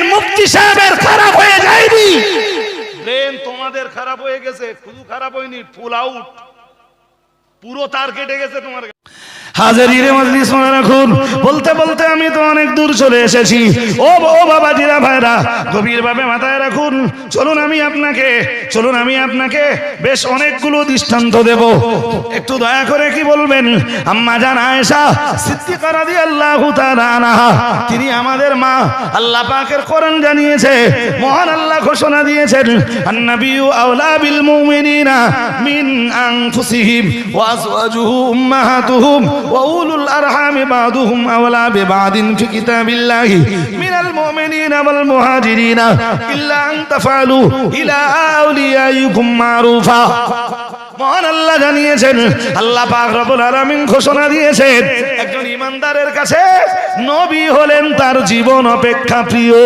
Brain মুক্তি সাহেবের খারাপ হয়ে যায়নি। ব্রেন তোমাদের খারাপ হয়ে গেছে শুধু খারাপ হয়নি ফুল আউট পুরো তার কেটে গেছে তোমার হাজারিরে মজলিস মনে রাখুন। বলতে বলতে আমি তো অনেক দূর চলে এসেছি। ও ও বাবা জিরা ভাইরা গভীর ভাবে মাথায় রাখুন। চলুন আমি আপনাকে, চলুন আমি আপনাকে বেশ অনেকগুলো দৃষ্টান্ত দেব। একটু দয়া করে কি বলবেন? আম্মা জান আয়েশা সিদ্দিকা রাদিয়াল্লাহু তাআলা আনহা, তিনি আমাদের মা। আল্লাহ পাকের কোরআন জানিয়েছে, মহান আল্লাহ ঘোষণা দিয়েছেন আন্নাবিয়ু আওলা বিল মুমিনিনা মিন আনফুসিহিম ওয়া আজওয়াজুহু উম্মাহাতুহুম। ওয়া উলুল আরহামি বাদুহুম আওলা তাফআলু ইলা মহান আল্লাহ জানিয়েছেন, আল্লাহ পাক রব্বুল ঘোষণা দিয়েছেন, একজন ইমানদারের কাছে নবী হলেন তার জীবন অপেক্ষা প্রিয়।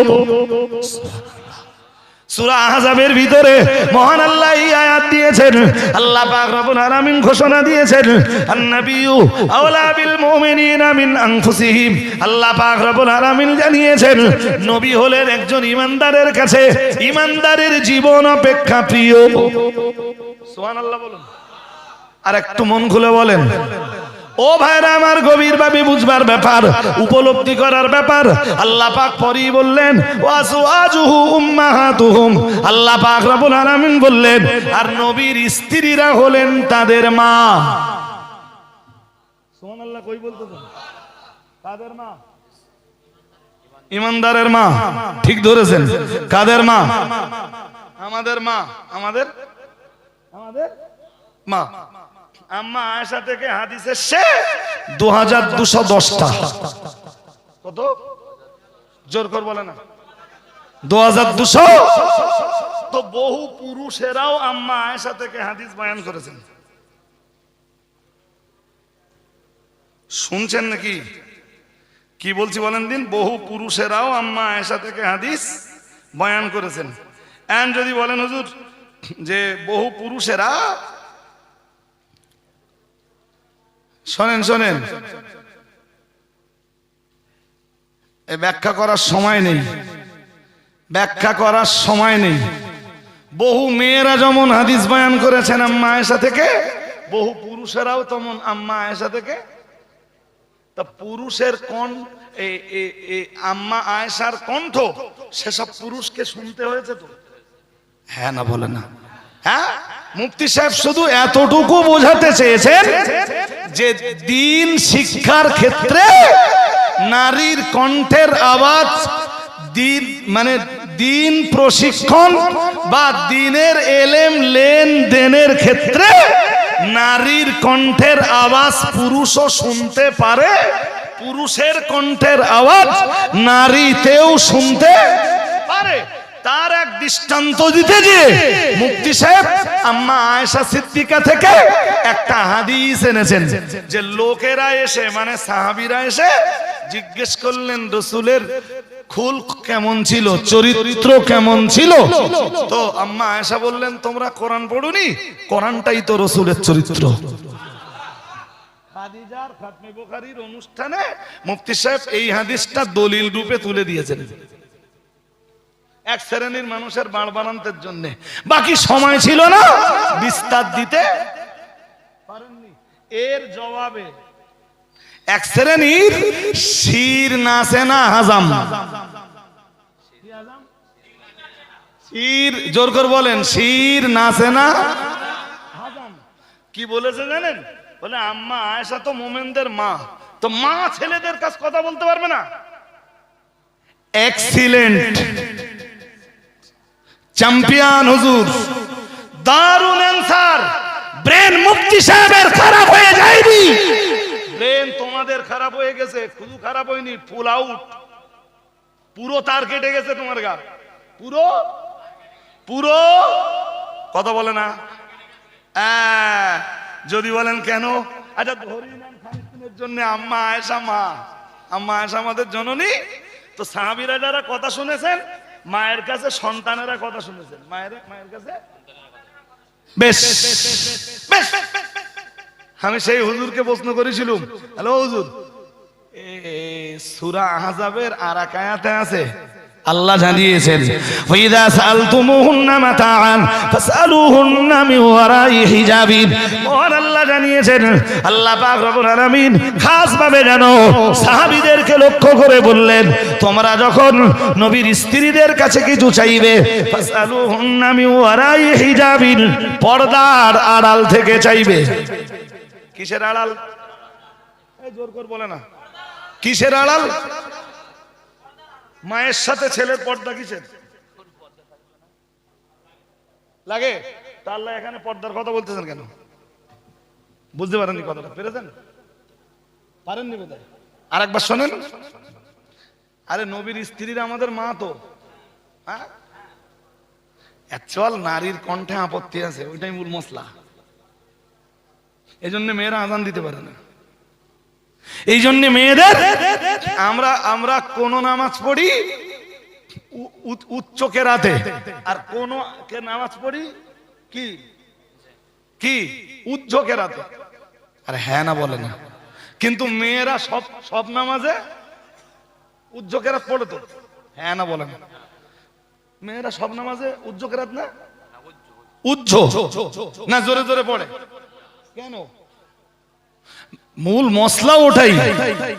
ভিতরে মহান আল্লাহ আয়াত দিয়েছেন। আল্লাহ পাক ঘোষণা দিয়েছেন আওলা বিল আল্লাহ জানিয়েছেন, নবী হলেন একজন ইমানদারের কাছে জীবন অপেক্ষা প্রিয়। আর একটু মন খুলে বলেন। ও ভাইরা, আমার গভীর ভাবে বুঝবার ব্যাপার, উপলব্ধি করার ব্যাপার। আল্লাহ পাক পরই বললেন আল্লাহ পাক রব্বুল আলামিন বললেন, আর নবীর স্ত্রীরা হলেন তাদের মা। সুবহানাল্লাহ, কই বলতেছেন? কাদের মা? ইমানদারের মা। ঠিক ধরেছেন। কাদের মা? আমাদের মা। আমাদের? আমাদের মা। আম্মা আয়েশা থেকে হাদিস এসছে দু হাজার দুশো দশটা। কত? জোর কর বলে না। দু হাজার দুশো। তো বহু পুরুষেরাও আম্মা আয়েশা থেকে হাদিস বয়ান করেছেন। শুনছেন নাকি? কি বলছি বলেন দিন? বহু পুরুষেরাও আম্মা আয়েশা থেকে হাদিস বয়ান করেছেন। এন্ড যদি বলেন হুজুর, যে বহু পুরুষেরা শোনেন শোনেন। ব্যাখ্যা করার সময় নেই। ব্যাখ্যা করার সময় নেই। বহু মেয়েরা যেমন হাদিস বয়ান করেছেন আম্মা আয়েশা থেকে, বহু পুরুষেরাও তেমন আম্মা আয়েশা থেকে। তা পুরুষের কোন আম্মা আয়েশার কণ্ঠ, সেসব পুরুষকে শুনতে হয়েছে তো? হ্যাঁ না, বলে না। হ্যাঁ? মুফতি সাহেব শুধু এতটুকু বোঝাতে চেয়েছেন যে দিন শিক্ষার ক্ষেত্রে নারীর কণ্ঠের আওয়াজ, দিন মানে দিন প্রশিক্ষণ বা দিনের এলেম লেনদেনের ক্ষেত্রে নারীর কণ্ঠের আওয়াজ পুরুষও শুনতে পারে, পুরুষের কণ্ঠের আওয়াজ নারীতেও শুনতে পারে। তার এক দৃষ্টান্ত দিতে যে মুক্তি সাহেব, আম্মা আয়েশা সিদ্দিকা থেকে একটা হাদিস এনেছেন যে লোকেরা এসে মানে সাহাবীরা এসে জিজ্ঞেস করলেন, রসুলের খুল কেমন ছিল? চরিত্র কেমন ছিল? তো আম্মা আয়েশা বললেন, তোমরা কোরআন পড়ুনি? কোরআনটাই তো রসুলের চরিত্র। খাদিজার খাতমে বুখারীর অনুষ্ঠানে মুফতি সাহেব এই হাদিসটা দলিল রূপে তুলে দিয়েছেন। এক শ্রেণির মানুষের বাড় বানান্তের জন্য। বাকি সময় ছিল না, বিস্তার দিতে পারেননি। এর জবাবে এক শ্রেণির শির নাচে না হাজাম। শির, জোর করে বলেন, শির নাচে না হাজাম। কি বলেছে জানেন? বলে, আম্মা আয়েশা তো মোমেনদের মা, তো মা ছেলেদের কাছে কথা বলতে পারবে না। এক্সিলেন্ট চ্যাম্পিয়ন হুজুর। দারুণ অ্যান্সার ব্রেন মুক্তি সাহেবের খারাপ হয়ে যায়নি। ব্রেন তোমাদের খারাপ হয়ে গেছে শুধু খারাপ হয়নি ফুল আউট পুরো তার কেটে গেছে তোমার গা। পুরো? পুরো? কথা বলে না। যদি বলেন কেন? আচ্ছা ধরি নেন খানিকক্ষণের জন্য আম্মা আয়েশা মা। আম্মা আয়েশা আমাদের জননী। তো সাহাবিরা যারা কথা শুনেছেন মায়ের কাছে সন্তানেরা কথা শুনেছেন। মায়ের মায়ের কাছে? বেশ। বেশ আমি সেই হুজুরকে প্রশ্ন করেছিলাম হ্যালো হুজুর এ সুরা আহজাবের আর এক আছে? আল্লাহ জানিয়েছেন ওয়াইদা সালতুমুহুন্না মাতাআন, ফাসআলুহুন্না মিন ওয়ারাই হিজাবিন মহান আল্লাহ জানিয়েছেন, আল্লাহ পাক রব্বুল আলামিন খাস ভাবে জানো সাহাবীদেরকে লক্ষ্য করে বললেন, তোমরা যখন নবীর স্ত্রীদের কাছে কিছু চাইবে, ফাসআলুহুন্না মিন ওয়ারাই হিজাবিন পর্দার আড়াল থেকে চাইবে। কিসের আড়াল? এই জোর করে বলে না। কিসের আড়াল? মায়ের সাথে ছেলের পর্দা কিসের? লাগে? তা আল্লাহ এখানে পর্দার কথা বলতেছেন কেন? বুঝতে পারেননি কথাটা। পেরেছেন? পারেননি বোধ আর একবার শোনেন। আরে নবীর স্ত্রীরা আমাদের মা তো। হ্যাঁ? নারীর কণ্ঠে আপত্তি আছে, ওইটাই মূল মশলা। এই জন্য মেয়েরা আজান দিতে পারে না। এই জন্য মেয়েদের আমরা আমরা কোন নামাজ পড়ি উচ্চ কেরাতে আর কোন নামাজ পড়ি? কি? কি? উচ্চ কেরাতে আর হ্যাঁ না বলে না। কিন্তু মেয়েরা সব সব নামাজে উচ্চ কেরাত পড়ে তো। হ্যাঁ না বলে না। মেয়েরা সব নামাজে উচ্চ কেরাত না? উজ্জ না, জোরে জোরে পড়ে। কেন? মূল মশলা ওটাই।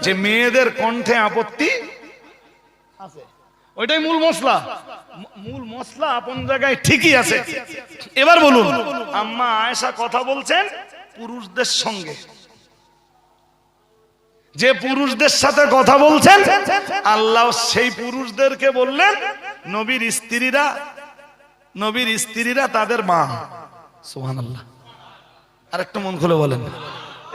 যে মেয়েদের কণ্ঠে আপত্তি আছে। ওইটাই মূল মশলা। মূল মশলা। আপন জায়গায় ঠিকই আছে। এবার বলুন। আম্মা আয়েশা কথা বলছেন পুরুষদের সঙ্গে। যে পুরুষদের সাথে কথা বলছেন আল্লাহ সেই পুরুষদেরকে বললেন নবীর স্ত্রীরা নবীর স্ত্রীরা তাদের মা। সুবহানাল্লাহ। আর একটু মন খুলে বলেন।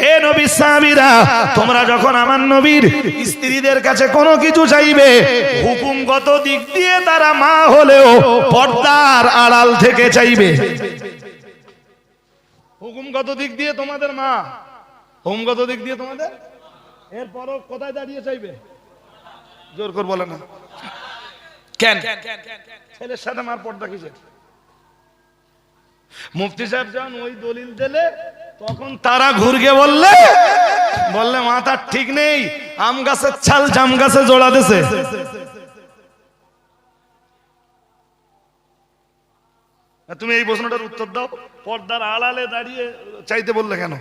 হে নবী সাহাবীরা, তোমরা যখন আমার নবীর স্ত্রীদের কাছে কোনো কিছু চাইবে, হুকুমগত দিক দিয়ে তারা মা হলেও পর্দার আড়াল থেকে চাইবে। হুকুমগত দিক দিয়ে তোমাদের মা, হুকুমগত দিক দিয়ে তোমাদের? এরপরও কোথায় দাঁড়িয়ে চাইবে? জোর করে বলে না। কেন? ছেলের সাথে মার পর্দা কিসের? মুফতি সাহেব যখন ওই দলিল দিলে তখন তারা ঘুরকে বললে বললে মাথার ঠিক নেই। আম গাছের ছাল, জাম গাছে জোড়া দিছে। তুমি এই প্রশ্নটার উত্তর দাও। পর্দার আড়ালে দাঁড়িয়ে চাইতে বললে কেন?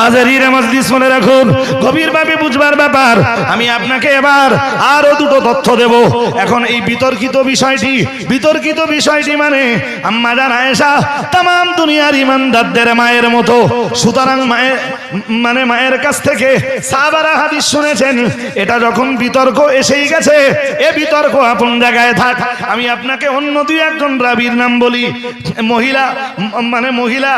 হাজারিরা মজলিস মনে রাখুন। গভীরভাবে বুঝবার ব্যাপার, আমি আপনাকে এবার আরও দুটো তথ্য দেব। এখন এই বিতর্কিত বিষয়টি বিতর্কিত বিষয়টি মানে আম্মা জান আয়েশা তাম দুনিয়ার ইমানদারদের মায়ের মতো। সুতরাং মায়ের মানে মায়ের কাছ থেকে সাহাবারা হাদিস শুনেছেন, এটা যখন বিতর্ক এসেই গেছে, এ বিতর্ক আপন জায়গায় থাক। আমি আপনাকে অন্য দুই একজন রাবির নাম বলি, মহিলা মানে মহিলা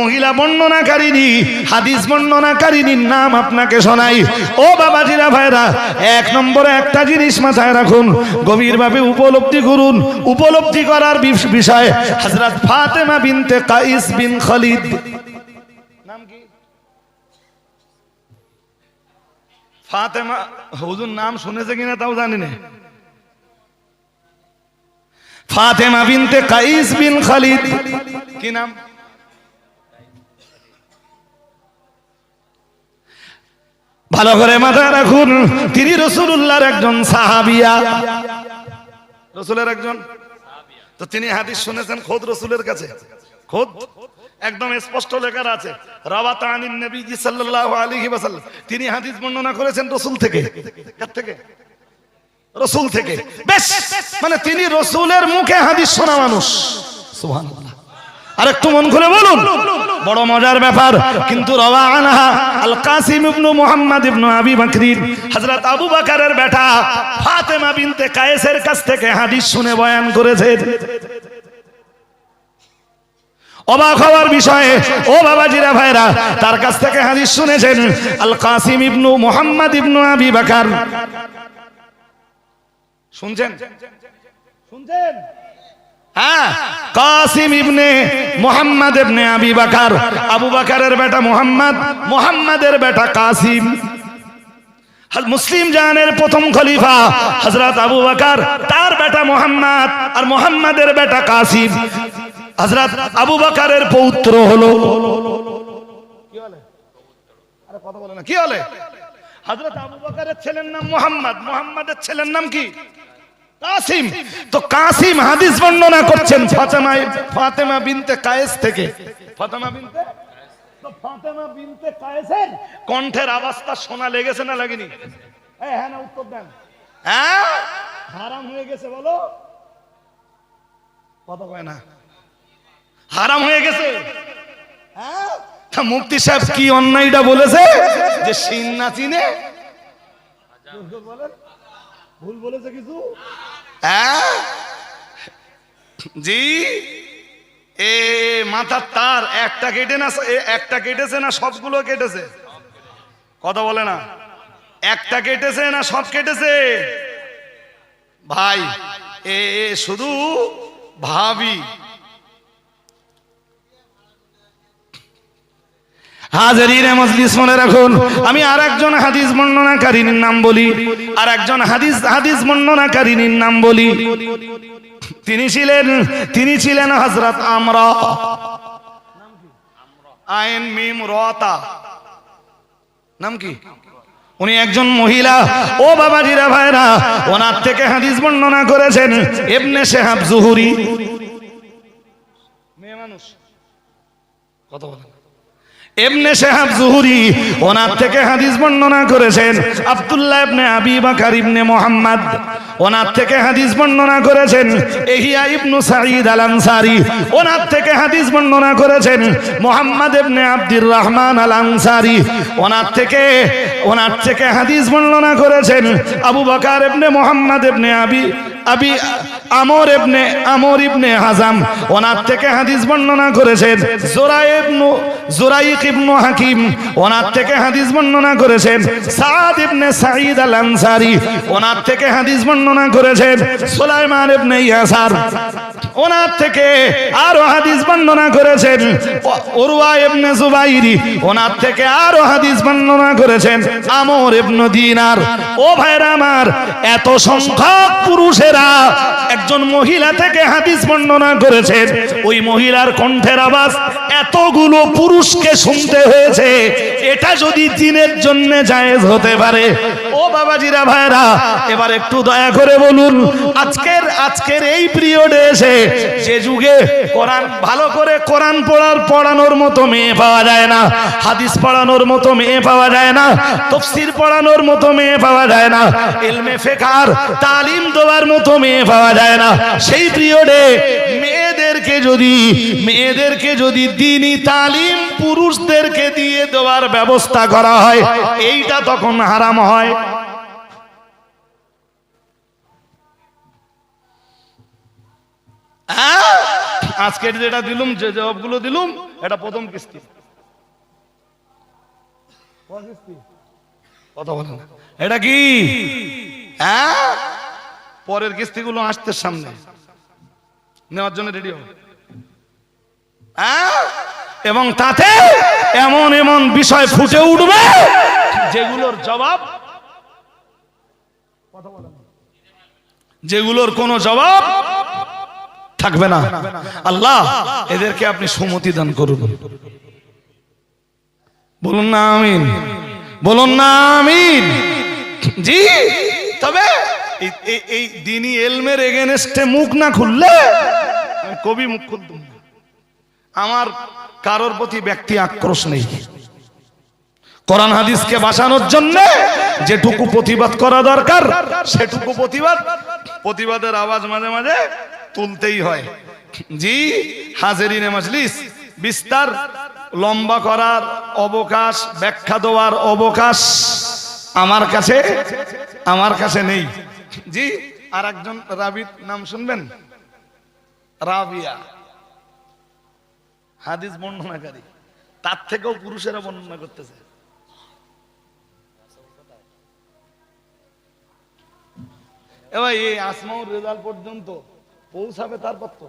মহিলা বর্ণনাকারিনী হাদিস বর্ণনাকারিনীর নাম আপনাকে শোনাই। ও বাবাজিরা ভাইরা, এক নম্বরে একটা জিনিস মাথায় রাখুন, গভীরভাবে উপলব্ধি করুন। উপলব্ধি করার বিষ- বিষয়, হযরত ফাতেমা বিনতে কাইস বিন খালিদ। নাম কি? ফাতেমা, হুজুর নাম শুনেছে কিনা তাও জানি না। ফাতেমা বিনতে কাইস বিন খালিদ। কি নাম? ভালো করে মাথায় রাখুন। তিনি রসুল্লাহর একজন সাহাবিয়া। রসুলের একজন তো তিনি হাদিস শুনেছেন খোদ রসুলের কাছে। খোদ একদম স্পষ্ট লেখার আছে। রাবাত আনিন নবীজি সাল্লাল্লাহু আলাইহি ওয়াসাল্লাম। তিনি হাদিস বর্ণনা করেছেন রসুল থেকে। কার থেকে? রসুল থেকে। বেশ! মানে তিনি রসুলের মুখে হাদিস শোনা মানুষ। সুবহানাল্লাহ। আর একটু মন খুলে বলুন। বড় মজার ব্যাপার, কিন্তু অবাক হওয়ার বিষয়ে, ও বাবাজিরা ভাইরা, তার কাছ থেকে হাদিস শুনেছেন আল কাসিম ইবনু মুহাম্মদ ইবনু আবি বকর। শুনছেন? শুনছেন? হ্যাঁ। মুসলিম জাহানের প্রথম খলিফা হজরত আবু বাকার, তার বেটা মোহাম্মদ আর মোহাম্মদের বেটা কাসিম। হজরত আবু বাকারের পৌত্র হলো। কি বলে হজরত আবু বাকারের ছেলের নাম মোহাম্মদ, মোহাম্মদের ছেলের নাম কি? কাসিম তো কাসিম হাদিস বর্ণনা করছেন ফাতেমা ফাতেমা বিনতে কায়েস থেকে। ফাতেমা বিনতে? তো ফাতেমা বিনতে কায়েসের কণ্ঠের আওয়াজটা শোনা লেগেছে না লাগেনি? এই হ্যাঁ না উত্তর দেন। হ্যাঁ? হারাম হয়ে গেছে বলো। কথা কয় না। হারাম হয়ে গেছে? হ্যাঁ? তা মুফতি সাহেব কি অন্যায়টা বলেছে? যে সিন না চিনে? বলেন। ভুল বলেছে কিছু? হ্যাঁ? জি? এ মাথার তার, একটা কেটে না একটা কেটেছে না, সবগুলো কেটেছে? কথা বলে না। একটা কেটেছে না, সব কেটেছে? ভাই এ, শুধু ভাবি। হাজারির মজলিস মনে রাখুন। আমি আর একজন হাদিস বর্ণনাকারীর নাম বলি। আর একজন হাদিস হাদিস বর্ণনাকারীর নাম বলি। তিনি ছিলেন তিনি ছিলেন হজরত আমরা। আইন মিম রতা। নাম কি? উনি একজন মহিলা। ও বাবাজিরা ভাইরা, ওনার থেকে হাদিস বর্ণনা করেছেন এবনে শেহাব জুহুরি। মেয়ে মানুষ। কথা বলেন। এমনে শেহাব জুহুরি ওনার থেকে হাদিস বর্ণনা করেছেন আব্দুল্লাহ ইবনে আবি বাকার ইবনে মোহাম্মদ। ওনার থেকে হাদিস বর্ণনা করেছেন এহিয়া ইবনু সাঈদ আল আনসারি ওনার থেকে হাদিস বর্ণনা করেছেন মোহাম্মদ ইবনে আব্দুর রহমান আল আনসারি ওনার থেকে ওনার থেকে হাদিস বর্ণনা করেছেন আবু বকর ইবনে মোহাম্মদ ইবনে আবি আবি আমর ইবনে আমর ইবনে হাজাম, ওনার থেকে হাদিস বর্ণনা করেছেন। জোরা ইবনু জোরাইক ইবনু হাকিম, ওনার থেকে হাদিস বর্ণনা করেছেন। সাদ ইবনে সাঈদ আল আনসারি ওনার থেকে হাদিস বর্ণনা করেছেন। সুলাইমান ইবনে ইয়াসার, ওনার থেকে আরও হাদিস বর্ণনা করেছেন। উরওয়া ইবনে জুবাইরি, ওনার থেকে আরও হাদিস বর্ণনা করেছেন। আমর ইবনে দিনার, ও ভাইরা আমার, এত সংখ্যক পুরুষেরা একজন মহিলা থেকে হাদিস বর্ণনা করেছেন, ওই মহিলার কণ্ঠের আওয়াজ এতগুলো পুরুষকে শুনতে হয়েছে, এটা যদি দিনের জন্য জায়েজ হতে পারে। ও বাবাজিরা ভাইরা, এবার একটু দয়া করে বলুন, আজকের আজকের এই পিরিয়ডে এসে যে যুগে কোরআন, ভালো করে কোরআন পড়ার, পড়ানোর মতো মেয়ে পাওয়া যায় না, হাদিস পড়ানোর মতো মেয়ে পাওয়া যায় না, তফসির পড়ানোর মতো মেয়ে পাওয়া যায় না এলমে ফেকার, তালিম দেওয়ার মতো মেয়ে পাওয়া যায় না। সেই পিরিয়ডে মেয়েদেরকে যদি মেয়েদেরকে যদি দিনই তালিম পুরুষদেরকে দিয়ে দেওয়ার ব্যবস্থা করা হয় এইটা তখন হারাম হয়? আজকের যেটা দিলুম যে জবাবগুলো দিলুম এটা প্রথম কিস্তি। কথা বলেন এটা কি? হ্যাঁ? পরের কিস্তিগুলো আসতে সামনে। নেওয়ার জন্য রেডি হবে হ্যাঁ? এবং তাতে এমন এমন বিষয় ফুটে উঠবে যেগুলোর জবাব যেগুলোর কোনো জবাব থাকবে না। আল্লাহ, এদেরকে আপনি সুমতি দান করুন। বলুন না আমিন। বলুন না আমিন। জি, তবে এই- দিনই এলমের এগেনস্টে মুখ না খুললে কবি মুখ খুলতুম আমার কারোর প্রতি ব্যক্তি আক্রোশ নেই। কোরআন হাদিসকে বাঁচানোর জন্য যেটুকু প্রতিবাদ করা দরকার, সেটুকু প্রতিবাদ, প্রতিবাদের আওয়াজ মাঝে মাঝে তুলতেই হয়। জি, হাজেরিনে মজলিস, বিস্তার, লম্বা করার অবকাশ, ব্যাখ্যা দেওয়ার অবকাশ আমার কাছে আমার কাছে নেই। জি আর একজন রাবির নাম শুনবেন? রাবিয়া। হাদিস বর্ণনাকারী। তার থেকেও পুরুষেরা বর্ণনা করতেছে। এবার এই আসমাউর রেজাল্ট পর্যন্ত পৌঁছাবে তারপর তো।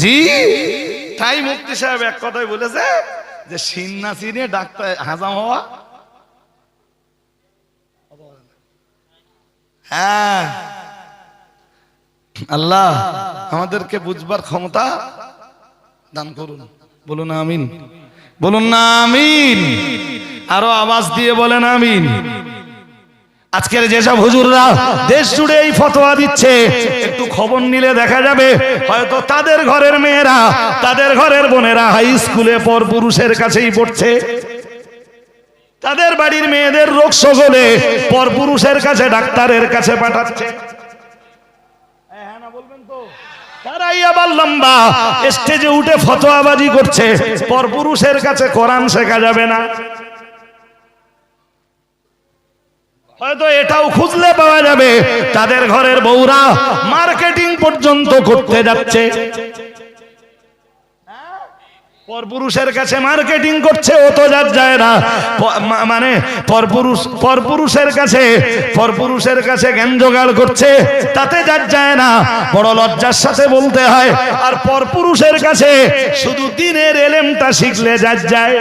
জি, তাই মুক্তি সাহেব এক কথাই বলেছে যে সিনে ডাক্তার হাজাম হওয়া? হ্যাঁ। আল্লাহ আমাদেরকে বুঝবার ক্ষমতা দান করুন। বলুন আমিন। বলুন না আমিন। আরও আওয়াজ দিয়ে বলেন আমিন। আজকের যেসব হুজুররা দেশ জুড়ে এই ফতোয়া দিচ্ছে, একটু খবর নিলে দেখা যাবে, হয়তো তাদের ঘরের মেয়েরা, তাদের ঘরের বোনেরা হাই স্কুলে পর পুরুষের কাছেই পড়ছে। তাদের বাড়ির মেয়েদের রোগ সগলে পর পুরুষের কাছে ডাক্তারের কাছে পাঠাচ্ছে। তারাই আবার লম্বা স্টেজে উঠে ফতোয়াবাজি করছে, পর পুরুষের কাছে কোরআন শেখা যাবে না। হয়তো এটাও খুঁজলে পাওয়া যাবে তাদের ঘরের বউরা মার্কেটিং পর্যন্ত করতে যাচ্ছে। পরপুরুষের কাছে মার্কেটিং করছে, ও তো যার যায় না। মানে পরপুরুষ, পরপুরুষের কাছে পরপুরুষের কাছে জ্ঞান জোগাড় করছে, তাতে যার যায় না। বড় লজ্জার সাথে বলতে হয়, আর পরপুরুষের কাছে শুধু দিনের এলেমটা শিখলে যার যায়।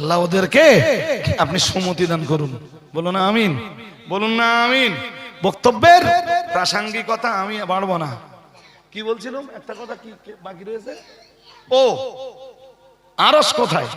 আল্লাহ ওদেরকে আপনি সুমতি দান করুন। বলুন না আমিন। বলুন না আমিন। বক্তব্যের প্রাসঙ্গিকতা আমি বাড়বো না। কি বলছিলাম? একটা কথা কি বাকি রয়েছে? ও, আরস কোথায়?